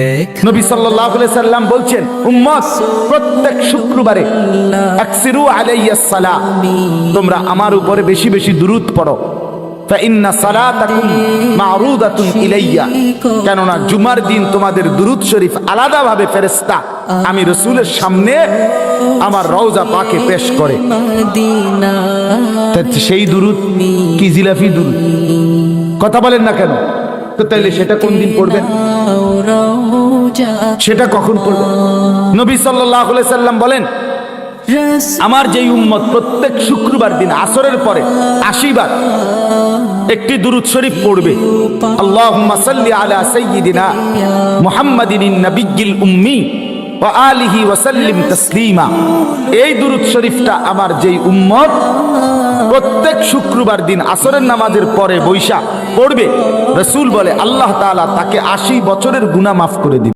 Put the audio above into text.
দেখ। নবী সাল্লাল্লাহু আলাইহি সাল্লাম বলছেন উম্মত প্রত্যেক শুক্রবারে আকসিরু আলাইয়াস সালাম তোমরা আমার উপরে বেশি বেশি দুরূদ পড়ো। সালাতাকুম মারুদাতুন ইলাইয়া। কেননা জুমার দিন তোমাদের দুরূদ শরীফ আলাদাভাবে ফেরেশতা আমি রসূলের সামনে আমার রওজা পাকে পেশ করে। সেই দুরূদ কি জিলাফি দুরূদ? কথা বলেন না কেন? তো তাইলে সেটা কোন দিন পড়বেন? সেটা কখন পড়বেন? নবী আলাইহি সাল্লাম বলেন, আমার যে উম্মত প্রত্যেক শুক্রবার দিন আসরের পরে আশিবার একটি দুরুদ শরীফ পড়বে আল্লাহ আলা সাইয়িদিনা মুহাম্মাদিন নবিগিল উম্মি আলিহি ওয়াসাল্লিম তসলিমা। এই দুরুদ শরীফটা আমার যেই উম্মত, প্রত্যেক শুক্রবার দিন আসরের নামাজের পরে বৈশাখ পড়বে, রসূল বলে আল্লাহ তাআলা তাকে আশি বছরের গুনা মাফ করে দিবে।